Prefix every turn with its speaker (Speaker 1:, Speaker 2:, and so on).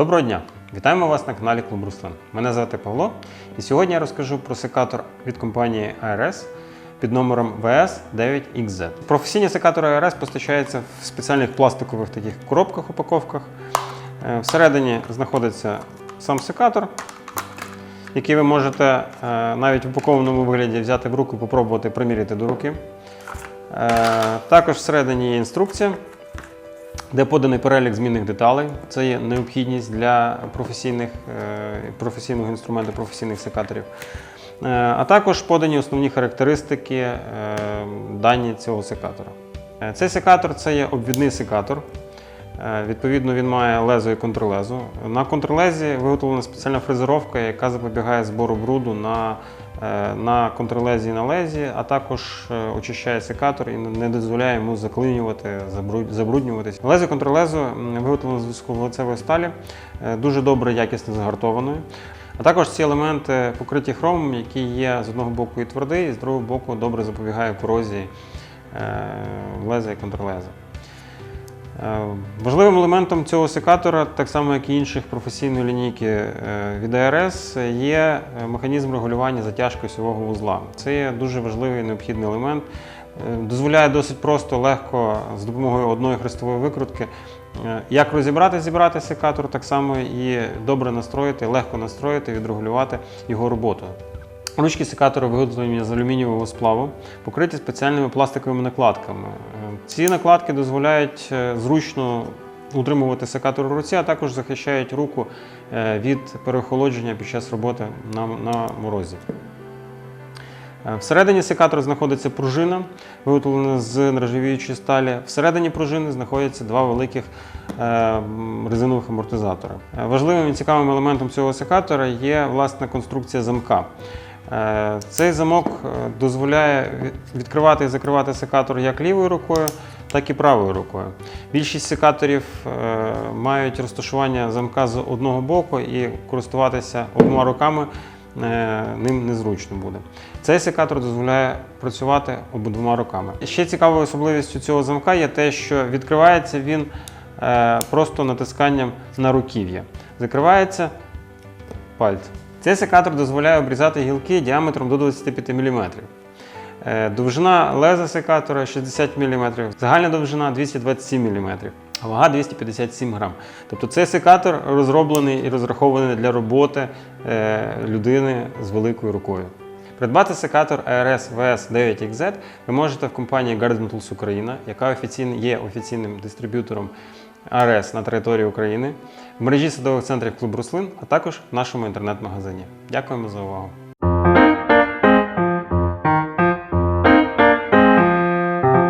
Speaker 1: Доброго дня! Вітаємо вас на каналі Клуб Руслан. Мене звати Павло, і сьогодні я розкажу про секатор від компанії ARS під номером VS9XZ. Професійні секатори ARS постачаються в спеціальних пластикових таких коробках, упаковках. Е, Всередині знаходиться сам секатор, який ви можете е, навіть в упакованому вигляді взяти в руку і попробувати приміряти до руки. Е, Також всередині є інструкція, де поданий перелік змінних деталей. Це є необхідність для професійних, е, професійного інструменту, професійних секаторів. Е, А також подані основні характеристики е, дані цього секатора. Цей секатор це є обвідний секатор. Відповідно, він має лезо і контрлезо. На контрлезі виготовлена спеціальна фрезеровка, яка запобігає збору бруду на, на контрлезі і на лезі, а також е, очищає секатор і не дозволяє йому заклинювати, забруд- забруднюватись. Лезо контрлезо виготовлено з високоволоцевої сталі, е, дуже добре, якісно загартованою. А також ці елементи покриті хромом, який є з одного боку і твердий, і з другого боку добре запобігає корозії е, леза і контрлеза. Е, Важливим елементом цього секатора, так само як і інших професійної лінійки е, від ARS, є е, механізм регулювання затяжки осьового вузла. Це є дуже важливий і необхідний елемент. Дозволяє досить просто, легко з допомогою одної хрестової викрутки як розібрати, зібрати секатор, так само і добре настроїти, легко настроїти, відрегулювати його роботу. Ручки секатора виготовлені з алюмінієвого сплаву, покриті спеціальними пластиковими накладками. Ці накладки дозволяють е, зручно утримувати секатор у руці, а також захищають руку е, від переохолодження під час роботи на, на морозі. Е, Всередині секатора знаходиться пружина, виготовлена з нержавіючої сталі. Всередині пружини знаходяться два великих резинових амортизатори. Важливим і цікавим елементом цього секатора є власна конструкція замка. Е, Цей замок е, дозволяє відкривати і закривати секатор як лівою рукою, так і правою рукою. Більшість секаторів е, мають розташування замка з одного боку і користуватися обома руками ним незручно буде. Цей секатор дозволяє працювати обидвома руками. Ще цікавою особливістю цього замка є те, що відкривається він просто натисканням на руків'я. Закривається пальцем. Цей секатор дозволяє обрізати гілки діаметром до 25 мм. Е, Довжина леза секатора 60 мм, загальна довжина 227 мм, а вага 257 грам. Тобто цей секатор розроблений і розрахований для роботи е, людини з великою рукою. Придбати секатор ARS VS9XZ ви можете в компанії Guardian Tools Україна, яка офіційно є офіційним дистриб'ютором ARS на території України, в мережі садових центрів Клуб Руслин, а також в нашому інтернет-магазині. Дякуємо за увагу!